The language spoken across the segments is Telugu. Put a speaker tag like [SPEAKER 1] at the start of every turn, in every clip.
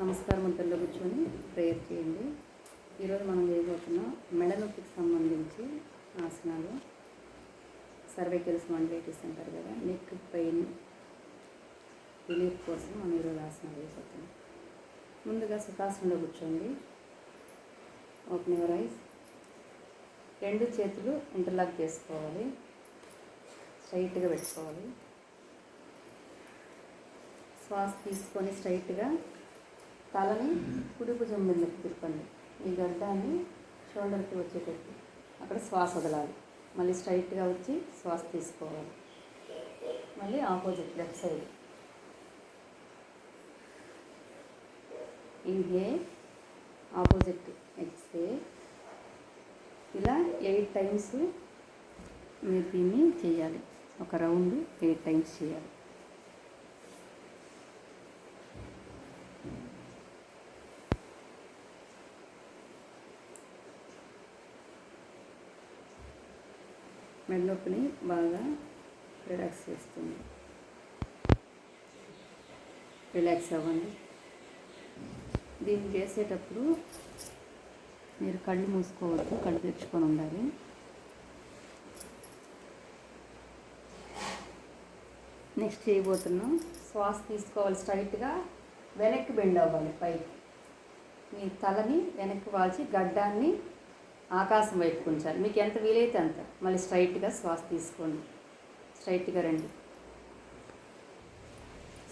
[SPEAKER 1] నమస్కారం అంతలో కూర్చొని ప్రేయర్ చేయండి. ఈరోజు మనం చేయబోతున్నాం మెడ నొప్పికి సంబంధించి ఆసనాలు. సర్వైకల్ స్పాండిలైటిస్ అంటారు కదా నెక్ పెయిన్ రిలీఫ్ కోసం మనం ఈరోజు ఆసనాలు చేయబోతున్నాం. ముందుగా సుఖాసనంలో కూర్చోండి. ఓపెన్ యువర్ ఐస్ రెండు చేతులు ఇంటర్లాక్ చేసుకోవాలి. స్ట్రైట్గా పెట్టుకోవాలి. శ్వాస తీసుకొని స్ట్రైట్గా తలని కుడి భుజం మీదకి తిప్పండి. ఈ గడ్డాన్ని షోల్డర్కి వచ్చేటట్టు అక్కడ శ్వాస వదలాలి. మళ్ళీ స్ట్రైట్గా వచ్చి శ్వాస తీసుకోవాలి. మళ్ళీ opposite left side. Inhale opposite exhale. ఇలా ఎయిట్ టైమ్స్ మీరు దీన్ని చేయాలి. ఒక రౌండ్ ఎయిట్ టైమ్స్ చేయాలి. మెడనొప్పిని బాగా రిలాక్స్ చేస్తుంది. రిలాక్స్ అవ్వండి. దీన్ని చేసేటప్పుడు మీరు కళ్ళు మూసుకోవద్దు కళ్ళు తెచ్చుకొని ఉండాలి. నెక్స్ట్ చేయబోతున్నాం శ్వాస తీసుకోవాలి స్ట్రైట్గా వెనక్కి బెండ్ అవ్వాలి పైకి. మీ తలని వెనక్కి వాల్చి గడ్డాన్ని ఆకాశం వైపు ఉంచాలి. మీకు ఎంత వీలైతే అంత. మళ్ళీ స్ట్రైట్గా శ్వాస తీసుకోండి. స్ట్రైట్గా రండి.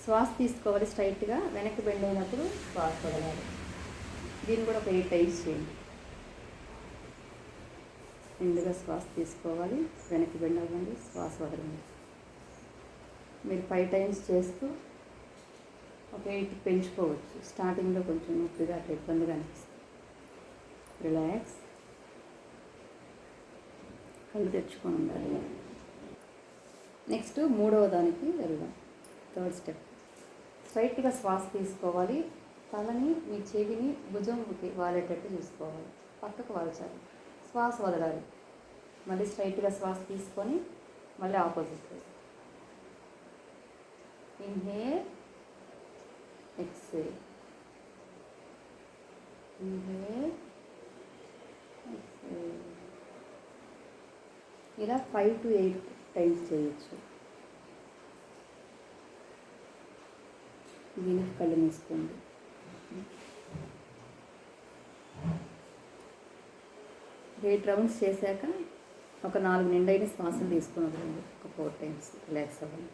[SPEAKER 1] శ్వాస తీసుకోవాలి స్ట్రైట్గా. వెనక్కి బెండ్ అయినప్పుడు శ్వాస వదలాలి. దీన్ని కూడా ఒక ఎయిట్ టైమ్స్ చేయండి. నిండుగా శ్వాస తీసుకోవాలి. వెనక్కి బెండ్ అవ్వండి. శ్వాస వదలండి. మీరు ఫైవ్ టైమ్స్ చేస్తూ ఒక ఎయిట్ పెంచుకోవచ్చు. స్టార్టింగ్లో కొంచెం నొప్పిగా అట్లా ఇబ్బందిగా అనిపిస్తుంది. రిలాక్స్. కళ్ళు తెచ్చుకొని ఉండాలి. నెక్స్ట్ మూడవ దానికి వెళ్దాం. థర్డ్ స్టెప్ స్ట్రైట్గా శ్వాస తీసుకోవాలి. తలని మీ చెవిని భుజంకి వాలేటట్టు చూసుకోవాలి. పక్కకు వాల్చాలి. శ్వాస వదలాలి. మళ్ళీ స్ట్రైట్గా శ్వాస తీసుకొని మళ్ళీ ఆపోజిట్ ఇన్హే ఎక్సే ఇన్హే ఎక్సే ఇలా ఫైవ్ టు ఎయిట్ టైమ్స్ చేయొచ్చు. దీనికి కళ్ళు మూసుకోండి ఎయిట్ రౌండ్స్ చేశాక ఒక నాలుగు నిండైన శ్వాసలు తీసుకొని వదలండి. ఒక ఫోర్ టైమ్స్ రిలాక్స్ అవ్వండి.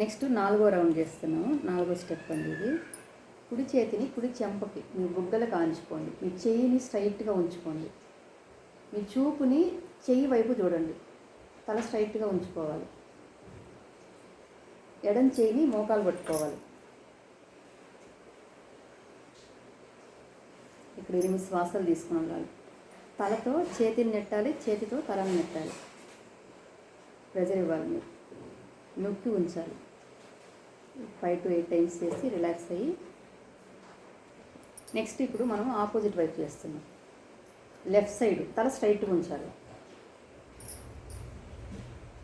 [SPEAKER 1] నెక్స్ట్ నాలుగో రౌండ్ చేస్తున్నాము. నాలుగో స్టెప్ అండి ఇది. కుడి చేతిని కుడి చెంపకి మీ బుగ్గలు కాంచుకోండి మీ చెయ్యిని స్ట్రైట్గా ఉంచుకోండి. మీ చూపుని చెయ్యి వైపు చూడండి. తల స్ట్రైట్గా ఉంచుకోవాలి. ఎడం చేయిని మోకాలు పట్టుకోవాలి. ఇక్కడ ఎనిమిది శ్వాసలు తీసుకుని ఉండాలి. తలతో చేతిని నెట్టాలి చేతితో తలని నెట్టాలి. ప్రెజర్ ఇవ్వాలి మీరు. నొక్కి ఉంచాలి. ఫైవ్ టు ఎయిట్ టైమ్స్ చేసి రిలాక్స్ అయ్యి నెక్స్ట్ ఇప్పుడు మనం ఆపోజిట్ వైపు చేస్తున్నాం లెఫ్ట్ సైడ్ తల స్ట్రైట్గా ఉంచాలి.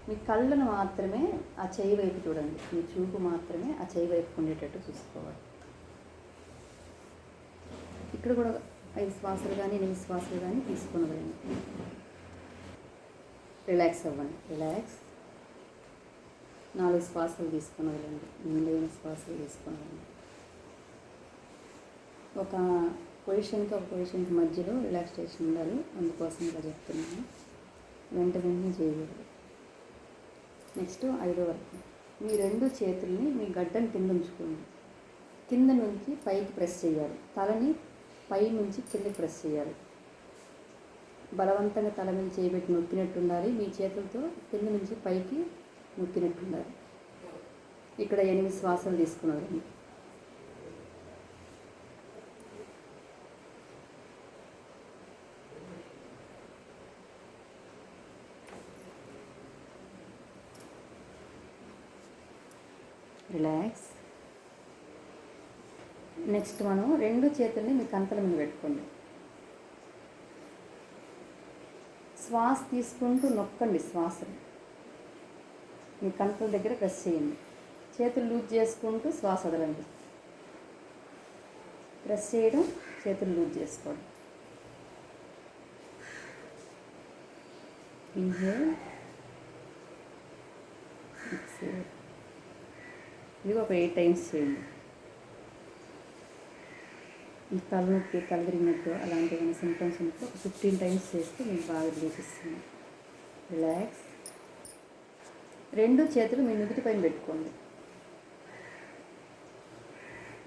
[SPEAKER 1] మీ కళ్ళను మాత్రమే ఆ చేయి వైపు చూడండి. మీ చూపు మాత్రమే ఆ చేయి వైపు ఉండేటట్టు చూసుకోవాలి. ఇక్కడ కూడా ఐదు శ్వాసలు కానీ ఎనిమిది శ్వాసలు కానీ తీసుకుని వదండి రిలాక్స్ అవ్వండి. రిలాక్స్ నాలుగు శ్వాసలు తీసుకుని వదలండి నిండైన శ్వాసలు తీసుకుని వదండి ఒక పొజిషన్కి ఒక పొజిషన్కి మధ్యలో రిలాక్సేషన్ ఉండాలి. అందుకోసం ఇలా చెప్తున్నాను. వెంట వెంటనే చేయకూడదు. నెక్స్ట్ ఐదో వరకు మీ రెండు చేతుల్ని మీ గడ్డను కింద ఉంచుకోండి. కింద నుంచి పైకి ప్రెస్ చేయాలి. తలని పై నుంచి కిందకి ప్రెస్ చేయాలి. బలవంతంగా తల మీద చేయబెట్టి నొక్కినట్టు ఉండాలి. మీ చేతులతో కింద నుంచి పైకి నొక్కినట్టు ఉండాలి. ఇక్కడ ఎనిమిది శ్వాసలు తీసుకున్నారు రిలాక్స్ నెక్స్ట్ మనం రెండు చేతుల్ని మీ కంతల మీద పెట్టుకోండి. శ్వాస తీసుకుంటూ నొక్కండి శ్వాసను. మీ కంతల దగ్గర ప్రెస్ చేయండి. చేతులు లూజ్ చేసుకుంటూ శ్వాస వదలండి. ప్రెస్ చేయడం చేతులు లూజ్ చేసుకోవడం ఇన్హేల్ ఎక్సేల్ ఇది ఒక ఎయిట్ టైమ్స్ చేయండి. మీకు తలనొప్పి తలదిరిగినట్టు అలాంటి ఏమైనా సింటమ్స్ ఉన్నప్పుడు ఒక ఫిఫ్టీన్ టైమ్స్ చేస్తే మీకు బాగా రిలీఫ్ ఇస్తుంది. రిలాక్స్ రెండు చేతులు మీ నుదుటి పైన పెట్టుకోండి.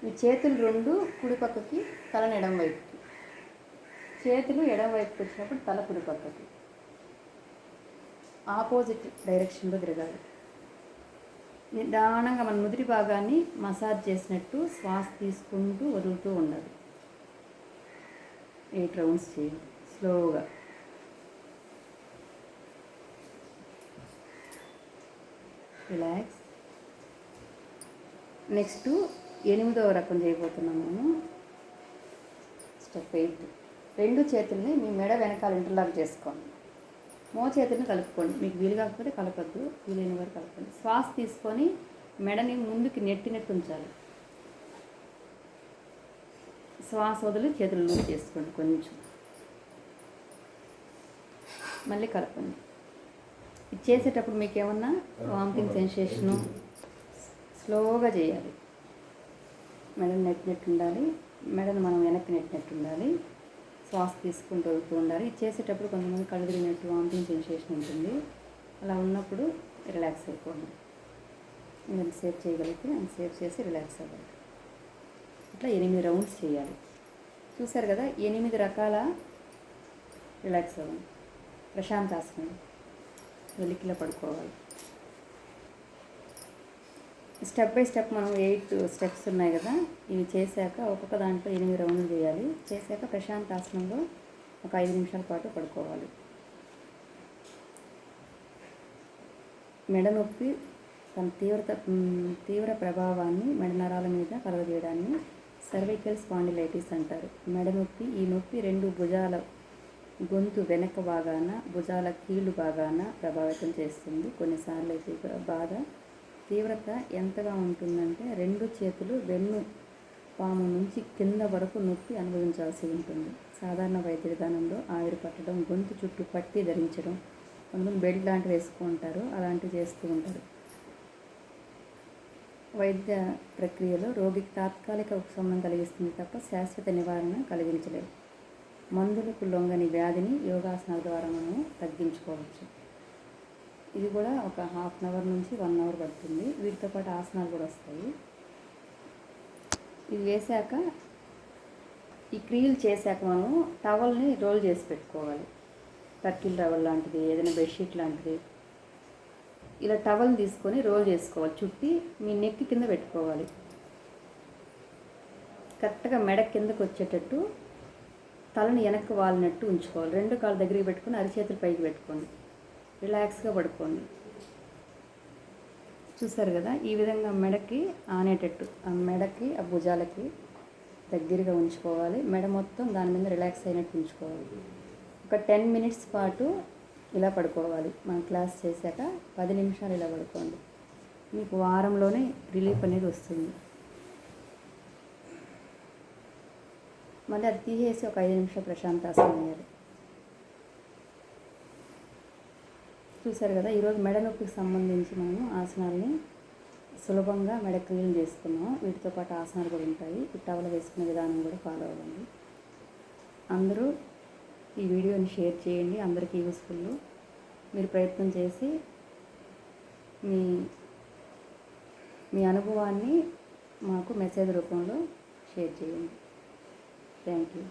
[SPEAKER 1] మీ చేతులు రెండు కుడి పక్కకి తలను ఎడం వైపుకి. చేతులు ఎడం వైపుకి వచ్చినప్పుడు తల కుడి పక్కకి. ఆపోజిట్ డైరెక్షన్లో తిరగాలి. నిదానంగా మన ముదిరి భాగాన్ని మసాజ్ చేసినట్టు శ్వాస తీసుకుంటూ వదులుతూ ఉండాలి. ఎయిట్ రౌండ్స్ చేయండి స్లోగా. రిలాక్స్. నెక్స్ట్ ఎనిమిదవ రకం చేయబోతున్నాం మేము స్టెప్ ఎయిట్. రెండు చేతుల్ని మీ మెడ వెనకాల ఇంటర్లాక్ చేసుకోండి. మోచేతిని కలుపుకోండి. మీకు వీలు కాకపోతే కలపద్దు వీలైన వరకు కలపండి. శ్వాస తీసుకొని మెడని ముందుకి నెట్టినట్టు ఉంచాలి. శ్వాస వదిలి చేతులు లూజ్ చేసుకోండి కొంచెం. మళ్ళీ కలపండి. ఇది చేసేటప్పుడు మీకు ఏమన్నా వామిటింగ్ సెన్సేషను? స్లోగా చేయాలి. మెడను నెట్టినట్టు ఉండాలి. మెడను మనం వెనక్కి నెట్టినట్టు ఉండాలి. శ్వాస తీసుకుంటూ వెళ్తూ ఉండాలి. చేసేటప్పుడు కొంతమంది కళ్ళు తిరిగినట్టు వామిటింగ్ సెన్సేషన్ ఉంటుంది. అలా ఉన్నప్పుడు రిలాక్స్ అయిపోండి. మీరు ఎంతసేపు చేయగలిగితే అంతసేపు చేసి రిలాక్స్ అవ్వాలి. ఇట్లా ఎనిమిది రౌండ్స్ చేయాలి. చూసారు కదా ఎనిమిది రకాల రిలాక్స్ అవ్వండి ప్రశాంతాసనం. వెలికిలో పడుకోవాలి. స్టెప్ బై స్టెప్ మనం ఎయిట్ స్టెప్స్ ఉన్నాయి కదా ఇవి చేశాక ఒక్కొక్క దాంట్లో ఎనిమిది రౌండ్లు చేయాలి. చేశాక ప్రశాంత ఆసనంలో ఒక ఐదు నిమిషాల పాటు పడుకోవాలి. మెడ నొప్పి తన తీవ్రత తీవ్ర ప్రభావాన్ని మెడ నరాల మీద కలగజేయడాన్ని సర్వైకల్ స్పాండిలైటిస్ అంటారు. మెడ నొప్పి ఈ నొప్పి రెండు భుజాల గొంతు వెనక భాగాన భుజాల కీళ్ళు భాగాన ప్రభావితం చేస్తుంది. కొన్నిసార్లు అయితే బాధ తీవ్రత ఎంతగా ఉంటుందంటే రెండు చేతులు వెన్ను పాము నుంచి కింద వరకు నొప్పి అనుభవించాల్సి ఉంటుంది. సాధారణ వైద్య విధానంలో ఆవిరి పట్టడం గొంతు చుట్టూ పట్టి ధరించడం కొంతమంది బెల్ట్ లాంటివి వేసుకుంటారు అలాంటివి చేస్తూ ఉంటారు. వైద్య ప్రక్రియలో రోగికి తాత్కాలిక ఉపశమనం కలిగిస్తుంది తప్ప శాశ్వత నివారణ కలిగించలేదు మందులకు లొంగని వ్యాధిని యోగాసనాల ద్వారా మనము తగ్గించుకోవచ్చు. ఇది కూడా ఒక హాఫ్ అన్ అవర్ నుంచి వన్ అవర్ పడుతుంది. వీటితో పాటు ఆసనాలు కూడా వస్తాయి. ఇవి వేశాక ఈ క్రియలు చేశాక మనం టవల్ని రోల్ చేసి పెట్టుకోవాలి. టర్కిల్ టవల్ లాంటిది ఏదైనా బెడ్షీట్ లాంటిది. ఇలా టవల్ని తీసుకొని రోల్ చేసుకోవాలి. చుట్టి మీ నెక్ కింద పెట్టుకోవాలి. కరెక్ట్గా మెడ కిందకు వచ్చేటట్టు తలని వెనక్కి వాలినట్టు ఉంచుకోవాలి. రెండు కాళ్ళ దగ్గరికి పెట్టుకొని అరిచేతులు పైకి పెట్టుకోండి. రిలాక్స్గా పడుకోండి. చూసారు కదా ఈ విధంగా మెడకి ఆనేటట్టు ఆ మెడకి ఆ భుజాలకి దగ్గరగా ఉంచుకోవాలి. మెడ మొత్తం దాని మీద రిలాక్స్ అయినట్టు ఉంచుకోవాలి. ఒక టెన్ మినిట్స్ పాటు ఇలా పడుకోవాలి. మనం క్లాస్ చేశాక పది నిమిషాలు ఇలా పడుకోండి. మీకు వారంలోనే రిలీఫ్ అనేది వస్తుంది. మళ్ళీ అది తీసేసి ఒక ఐదు నిమిషాలు ప్రశాంతాసనం వేయాలి చూశారు కదా ఈరోజు మెడ నొప్పికి సంబంధించి మనము ఆసనాలని సులభంగా మెడ క్లీన్ చేసుకున్నాం వీటితో పాటు ఆసనాలు కూడా ఉంటాయి. ఈ టవల్ వేసుకునే విధానం కూడా ఫాలో అవ్వండి. అందరూ ఈ వీడియోని షేర్ చేయండి. అందరికీ యూస్ఫుల్. మీరు ప్రయత్నం చేసి మీ మీ అనుభవాన్ని మాకు మెసేజ్ రూపంలో షేర్ చేయండి. Thank you.